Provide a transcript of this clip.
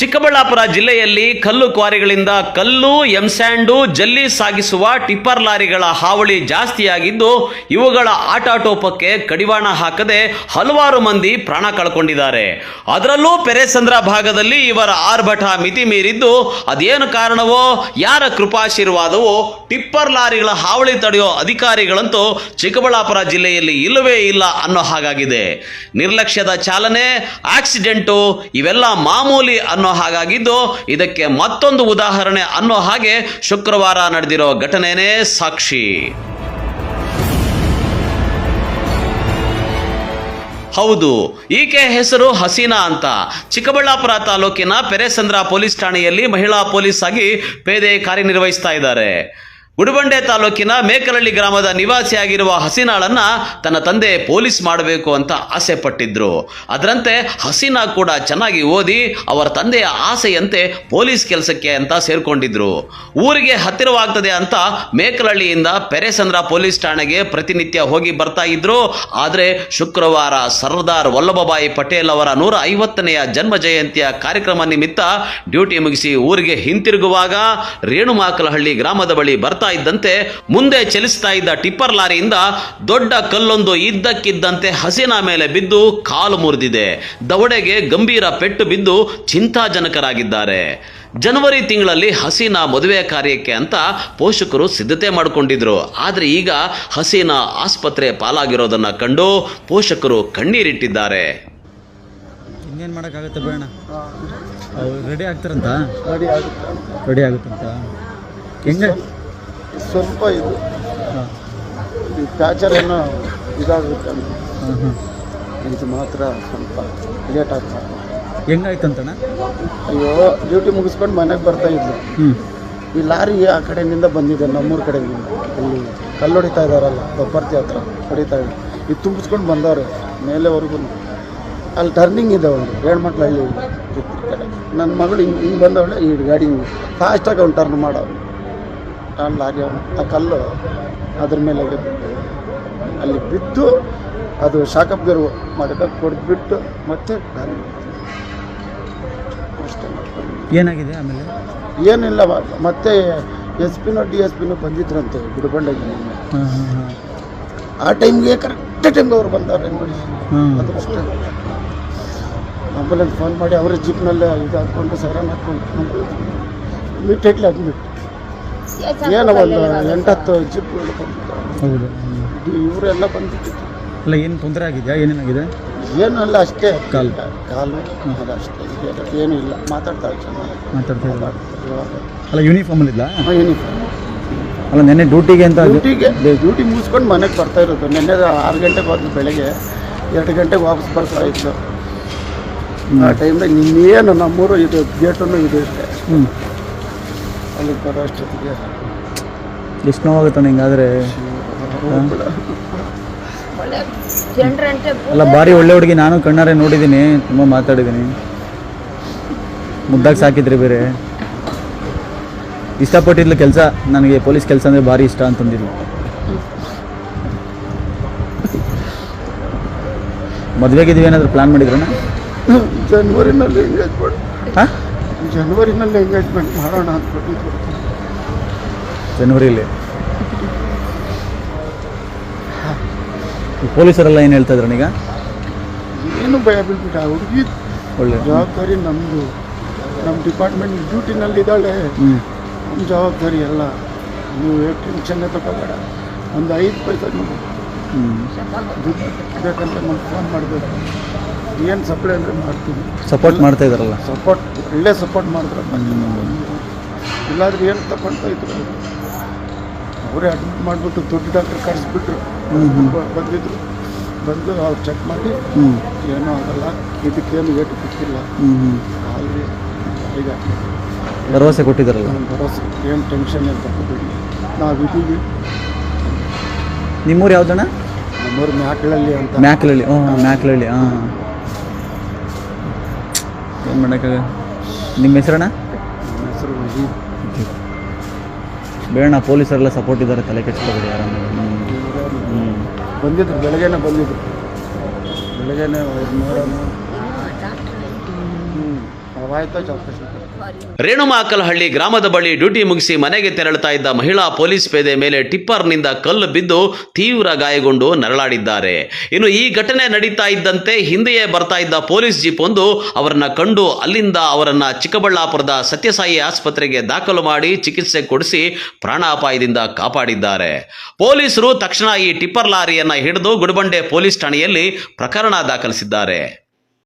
ಚಿಕ್ಕಬಳ್ಳಾಪುರ ಜಿಲ್ಲೆಯಲ್ಲಿ ಕಲ್ಲು ಕ್ವಾರಿಗಳಿಂದ ಕಲ್ಲು ಎಂಸ್ಯಾಂಡು ಜಲ್ಲಿ ಸಾಗಿಸುವ ಟಿಪ್ಪರ್ ಲಾರಿಗಳ ಹಾವಳಿ ಜಾಸ್ತಿಯಾಗಿದ್ದು, ಇವುಗಳ ಆಟಾಟೋಪಕ್ಕೆ ಕಡಿವಾಣ ಹಾಕದೆ ಹಲವಾರು ಮಂದಿ ಪ್ರಾಣ ಕಳ್ಕೊಂಡಿದ್ದಾರೆ. ಅದರಲ್ಲೂ ಪೆರೆಸಂದ್ರ ಭಾಗದಲ್ಲಿ ಇವರ ಆರ್ಭಟ ಮಿತಿ ಮೀರಿದ್ದು ಅದೇನು ಕಾರಣವೋ, ಯಾರ ಕೃಪಾಶೀರ್ವಾದವೋ, ಟಿಪ್ಪರ್ ಲಾರಿಗಳ ಹಾವಳಿ ತಡೆಯೋ ಅಧಿಕಾರಿಗಳಂತೂ ಚಿಕ್ಕಬಳ್ಳಾಪುರ ಜಿಲ್ಲೆಯಲ್ಲಿ ಇಲ್ಲವೇ ಇಲ್ಲ ಅನ್ನೋ ಹಾಗಾಗಿದೆ. ನಿರ್ಲಕ್ಷ್ಯದ ಚಾಲನೆ, ಆಕ್ಸಿಡೆಂಟು, ಇವೆಲ್ಲ ಮಾಮೂಲಿ ಅನ್ನೋ ಹಾಗಾಗಿದ್ದು ಇದಕ್ಕೆ ಮತ್ತೊಂದು ಉದಾಹರಣೆ ಅನ್ನೋ ಹಾಗೆ ಶುಕ್ರವಾರ ನಡೆದಿರೋ ಘಟನೆನೇ ಸಾಕ್ಷಿ. ಹೌದು, ಈಕೆ ಹೆಸರು ಹಸೀನಾ ಅಂತ. ಚಿಕ್ಕಬಳ್ಳಾಪುರ ತಾಲೂಕಿನ ಪೆರೆಸಂದ್ರ ಪೊಲೀಸ್ ಠಾಣೆಯಲ್ಲಿ ಮಹಿಳಾ ಪೊಲೀಸ್ ಆಗಿ ಪೇದೆ ಕಾರ್ಯನಿರ್ವಹಿಸ್ತಾ ಇದ್ದಾರೆ. ಗುಡಿಬಂಡೆ ತಾಲೂಕಿನ ಮೇಕಲಳ್ಳಿ ಗ್ರಾಮದ ನಿವಾಸಿಯಾಗಿರುವ ಹಸಿನಾಳನ್ನ ತನ್ನ ತಂದೆ ಪೊಲೀಸ್ ಮಾಡಬೇಕು ಅಂತ ಆಸೆ ಪಟ್ಟಿದ್ರು. ಅದರಂತೆ ಹಸೀನಾ ಕೂಡ ಚೆನ್ನಾಗಿ ಓದಿ ಅವರ ತಂದೆಯ ಆಸೆಯಂತೆ ಪೊಲೀಸ್ ಕೆಲಸಕ್ಕೆ ಅಂತ ಸೇರ್ಕೊಂಡಿದ್ರು. ಊರಿಗೆ ಹತ್ತಿರವಾಗ್ತದೆ ಅಂತ ಮೇಕಲಹಳ್ಳಿಯಿಂದ ಪೆರೆಸಂದ್ರ ಪೊಲೀಸ್ ಠಾಣೆಗೆ ಪ್ರತಿನಿತ್ಯ ಹೋಗಿ ಬರ್ತಾ ಇದ್ರು. ಆದರೆ ಶುಕ್ರವಾರ ಸರ್ದಾರ್ ವಲ್ಲಭಭಾಯಿ ಪಟೇಲ್ ಅವರ ನೂರ ಐವತ್ತನೆಯ ಜನ್ಮ ಜಯಂತಿಯ ಕಾರ್ಯಕ್ರಮ ನಿಮಿತ್ತ ಡ್ಯೂಟಿ ಮುಗಿಸಿ ಊರಿಗೆ ಹಿಂತಿರುಗುವಾಗ ರೇಣುಮಾಕಲಹಳ್ಳಿ ಗ್ರಾಮದ ಬಳಿ ಬರ್ತಾ ಇದ್ದಂತೆ ಮುಂದೆ ಚಲಿಸ್ತಾ ಇದ್ದ ಟಿಪ್ಪರ್ ಲಾರಿಯಿಂದ ದೊಡ್ಡ ಕಲ್ಲೊಂದು ಇದ್ದಕ್ಕಿದ್ದಂತೆ ಹಸಿನ ಮೇಲೆ ಬಿದ್ದು ಕಾಲು ಮುರಿದಿದೆ. ದವಡೆಗೆ ಗಂಭೀರ ಪೆಟ್ಟು ಬಿದ್ದು ಚಿಂತಾಜನಕರಾಗಿದ್ದಾರೆ. ಜನವರಿ ತಿಂಗಳಲ್ಲಿ ಹಸೀನಾ ಮದುವೆ ಕಾರ್ಯಕ್ಕೆ ಅಂತ ಪೋಷಕರು ಸಿದ್ಧತೆ ಮಾಡಿಕೊಂಡಿದ್ರು. ಆದರೆ ಈಗ ಹಸೀನಾ ಆಸ್ಪತ್ರೆ ಪಾಲಾಗಿರೋದನ್ನ ಕಂಡು ಪೋಷಕರು ಕಣ್ಣೀರಿಟ್ಟಿದ್ದಾರೆ. ಇನ್ನೇನು ಮಾಡೋಕ್ಕಾಗುತ್ತೆ ಬೇಡ. ರೆಡಿ ಆಗ್ತಾರಂತ? ರೆಡಿ ಆಗುತ್ತಂತ? ಹೆಂಗೆ ಸ್ವಲ್ಪ ಇದು. ಈ ಪ್ಯಾಚರ್ ಏನೋ ಇದಾಗುತ್ತೆ ಅಂತ. ಇದು ಮಾತ್ರ ಸ್ವಲ್ಪ ಲೇಟ್ ಆಗ್ತದೆ ಹೆಂಗಾಯ್ತಂತಣ್ಣ? ಅಯ್ಯೋ ಡ್ಯೂಟಿ ಮುಗಿಸ್ಕೊಂಡು ಮನೆಗೆ ಬರ್ತಾ ಇದ್ಲು ಈ ಲಾರಿ ಆ ಕಡೆಯಿಂದ ಬಂದಿದೆ ನಮ್ಮೂರ ಕಡೆಯಿಂದ. ಇಲ್ಲಿ ಕಲ್ಲು ಹೊಡಿತಾ ಇದ್ದಾರಲ್ಲ ಹತ್ರ ಹೊಡಿತಾ ಇದ್ದಾರೆ ಇದು ತುಂಬಿಸ್ಕೊಂಡು ಬಂದವ್ರೆ ಮೇಲೆವರೆಗೂ. ಅಲ್ಲಿ ಟರ್ನಿಂಗ್ ಇದೆ ಒಂದು ಎರಡು ಅಲ್ಲಿ ಹಳ್ಳಿ ಕಡೆ ನನ್ನ ಮಗಳು ಹಿಂಗೆ ಹಿಂಗೆ ಬಂದವಳೆ ಈ ಗಾಡಿ ಫಾಸ್ಟಾಗಿ ಅವ್ನು ಟರ್ನ್ ಮಾಡೋರು ಆ ಹಾಗೆ ಆ ಕಲ್ಲು ಅದ್ರ ಮೇಲೆ ಬಿದ್ದು ಅಲ್ಲಿ ಬಿದ್ದು ಅದು ಶಾಕಪ್ ಮಾಡಿದ ಕೊಡ್ಬಿಟ್ಟು ಮತ್ತೆ ಏನಾಗಿದೆ ಆಮೇಲೆ? ಏನಿಲ್ಲ ಮತ್ತೆ ಎಸ್ ಪಿನೋ ಡಿ ಎಸ್ ಪಿನೋ ಬಂದಿದ್ರಂತೆ ಗುಡಿಬಂಡೆಗೆ ಆ ಟೈಮ್ಗೆ ಕರೆಕ್ಟ್ ಟೈಮ್ಗೆ ಅವ್ರು ಬಂದವ್ರೆ ಆಂಬುಲೆನ್ಸ್ ಫೋನ್ ಮಾಡಿ ಅವರೇ ಜೀಪ್ನಲ್ಲೇ ಇದು ಹಾಕ್ಕೊಂಡು ಸೈರನ್ ಹಾಕ್ಕೊಂಡು ಇಮಿಡಿಯೇಟ್ಲಿ ಅಡ್ಮಿಟ್. ಏನೋ ಒಂದು ಎಂಟತ್ತು ಜಿಪ್ಗಳು ಹೌದು. ಇವರೆಲ್ಲ ಬಂದಿತ್ತು ಅಲ್ಲ ಏನು ತೊಂದರೆ ಆಗಿದೆಯಾ? ಏನೇನಾಗಿದೆ? ಏನಲ್ಲ ಅಷ್ಟೇ. ಕಾಲು. ಕಾಲು ಅದು ಅಷ್ಟೇ. ಇದೆ ಏನೂ ಇಲ್ಲ. ಮಾತಾಡ್ತಾ ಚೆನ್ನಾಗಿ. ಮಾತಾಡ್ತಾ ಅಲ್ಲ ಇವಾಗ. ಅಲ್ಲ ಯೂನಿಫಾರ್ಮಲ್ಲಿಲ್ಲ ಯೂನಿಫಾರ್ಮ್ ಅಲ್ಲ ನೆನ್ನೆ ಡ್ಯೂಟಿಗೆ ಅಂತ ಡ್ಯೂಟಿಗೆ ಡ್ಯೂಟಿ ಮುಗಿಸ್ಕೊಂಡು ಮನೆಗೆ ಬರ್ತಾ ಇರೋದು. ನೆನ್ನೆ ಆರು ಗಂಟೆಗೆ ಹೋದ್ರು ಬೆಳಗ್ಗೆ. ಎರಡು ಗಂಟೆಗೆ ವಾಪಸ್ ಬರ್ತಾ ಇತ್ತು ಆ ಟೈಮ್ನಾಗ ನಿನ್ನೇನು ನಮ್ಮೂರು ಇದು ಗೇಟನ್ನು ಇದು ಇದೆ ಹ್ಞೂ ಅಲ್ಲಿ ಬರೋ ಎಷ್ಟು ಹಿಂಗಾದ್ರೆ ಅಲ್ಲ ಭಾರಿ ಒಳ್ಳೆ ಹುಡುಗಿ ನಾನು ಕಣ್ಣಾರೆ ನೋಡಿದ್ದೀನಿ ತುಂಬ ಮಾತಾಡಿದೀನಿ. ಮುದ್ದಾಗಿ ಸಾಕಿದ್ರಿ ಬೇರೆ. ಇಷ್ಟಪಟ್ಟಿದ್ಲು ಕೆಲಸ ನನಗೆ ಪೊಲೀಸ್ ಕೆಲಸ ಅಂದರೆ ಭಾರಿ ಇಷ್ಟ ಅಂತಂದಿದ್ಲು ಮದುವೆಗಿದ್ವಿ ಏನಾದರೂ ಪ್ಲಾನ್ ಮಾಡಿದ್ರಣ್ಣ? ಜನ್ವರಿನಲ್ಲಿ ಹಾಂ? ಜನ್ವರಿನಲ್ಲಿ ಎಂಗೇಜ್ಮೆಂಟ್ ಮಾಡೋಣ ಅಂತ ಜನವರಿಯಲ್ಲಿ? ಪೊಲೀಸರೆಲ್ಲ ಏನು ಹೇಳ್ತಾ ಇದ್ರು ಈಗ ಏನು ಭಯ ಬೀಳ್ಬಿಟ್ಟು ಆ ಹುಡುಗಿ ಒಳ್ಳೆ ಜವಾಬ್ದಾರಿ ನಮ್ಮದು ನಮ್ಮ ಡಿಪಾರ್ಟ್ಮೆಂಟ್ ಡ್ಯೂಟಿನಲ್ಲಿ ಇದ್ದಾಳೆ ನಮ್ಮ ಜವಾಬ್ದಾರಿ ಎಲ್ಲ. ನೀವು ಟೆನ್ಷನ್ನೇ ತಗೋಬೇಡ. ಒಂದು ಐದು ಪೈಸೆ ದುಡ್ಡು ಬೇಕಂತ ನಮ್ಗೆ ಫೋನ್ ಮಾಡಬೇಕು. ಏನು ಸಪ್ಲೈ ಅಂದರೆ ಮಾಡ್ತೀವಿ ಸಪೋರ್ಟ್ ಮಾಡ್ತಾ ಇದ್ದಾರಲ್ಲ ಸಪೋರ್ಟ್ ಒಳ್ಳೆ ಸಪೋರ್ಟ್ ಮಾಡಿದ್ರೆ. ಇಲ್ಲಾಂದ್ರೆ ಏನು ತಗೊಳ್ತಾ ಇದ್ರು ಅವರೇ ಅಡ್ಮಿಟ್ ಮಾಡಿಬಿಟ್ಟು ದೊಡ್ಡ ಡಾಕ್ಟ್ರ್ ಕರೆಸ್ಬಿಟ್ರು ಬಂದಿದ್ರು. ಬಂದು ಅವ್ರು ಚೆಕ್ ಮಾಡಿ ಹ್ಞೂ ಏನೂ ಆಗಲ್ಲ. ಇದಕ್ಕೇನು ಏಟು ಬಿಟ್ಟಿಲ್ಲ ಅಲ್ಲಿ ಈಗ ಭರವಸೆ ಕೊಟ್ಟಿದ್ದಾರಲ್ಲ ಭರವಸೆ. ಏನು ಟೆನ್ಷನ್ ಏನು ತಗೋಬೇಡಿ. ನಾವಿದ್ದೀವಿ ನಿಮ್ಮೂರು ಯಾವ್ದಣ್ಣ ನಮ್ಮೂರು ಮ್ಯಾಕ್ಲಲ್ಲಿ ಅಂತ. ಮ್ಯಾಕ್ಲಲ್ಲಿ ಹ್ಞೂ ಮ್ಯಾಕ್ಲಲ್ಲಿ ಹಾಂ. ಏನು ಮಾಡೋಕ್ಕಾಗ ನಿಮ್ಮ ಹೆಸರಣ್ಣ? ನಮ್ಮ ಹೆಸರು ಬೇಡಣ್ಣ ಬೇಡ ಪೊಲೀಸರೆಲ್ಲ ಸಪೋರ್ಟ್ ಇದ್ದಾರೆ ತಲೆ ಕೆಡ್ಸ್ಕೊಬೇಡಿ ಯಾರು ಹ್ಞೂ ಬಂದಿದ್ರು ಬೆಳಗ್ಗೆನೇ ಬಂದಿದ್ರು. ಬೆಳಗ್ಗೆನೇ ನೋಡೋಣ. ಹ್ಞೂ ಅವಾಯ್ತು. ರೇಣುಮಾಕಲಹಳ್ಳಿ ಗ್ರಾಮದ ಬಳಿ ಡ್ಯೂಟಿ ಮುಗಿಸಿ ಮನೆಗೆ ತೆರಳುತ್ತಾ ಇದ್ದ ಮಹಿಳಾ ಪೊಲೀಸ್ ಪೇದೆ ಮೇಲೆ ಟಿಪ್ಪರ್ನಿಂದ ಕಲ್ಲು ಬಿದ್ದು ತೀವ್ರ ಗಾಯಗೊಂಡು ನರಳಾಡಿದ್ದಾರೆ. ಇನ್ನು ಈ ಘಟನೆ ನಡೀತಾ ಇದ್ದಂತೆ ಹಿಂದೆಯೇ ಬರ್ತಾ ಇದ್ದ ಪೊಲೀಸ್ ಜೀಪ್ ಒಂದು ಅವರನ್ನ ಕಂಡು ಅಲ್ಲಿಂದ ಅವರನ್ನ ಚಿಕ್ಕಬಳ್ಳಾಪುರದ ಸತ್ಯಸಾಯಿ ಆಸ್ಪತ್ರೆಗೆ ದಾಖಲು ಮಾಡಿ ಚಿಕಿತ್ಸೆ ಕೊಡಿಸಿ ಪ್ರಾಣಾಪಾಯದಿಂದ ಕಾಪಾಡಿದ್ದಾರೆ. ಪೊಲೀಸರು ತಕ್ಷಣ ಈ ಟಿಪ್ಪರ್ ಲಾರಿಯನ್ನ ಹಿಡಿದು ಗುಡಬಂಡೆ ಪೊಲೀಸ್ ಠಾಣೆಯಲ್ಲಿ ಪ್ರಕರಣ ದಾಖಲಿಸಿದ್ದಾರೆ.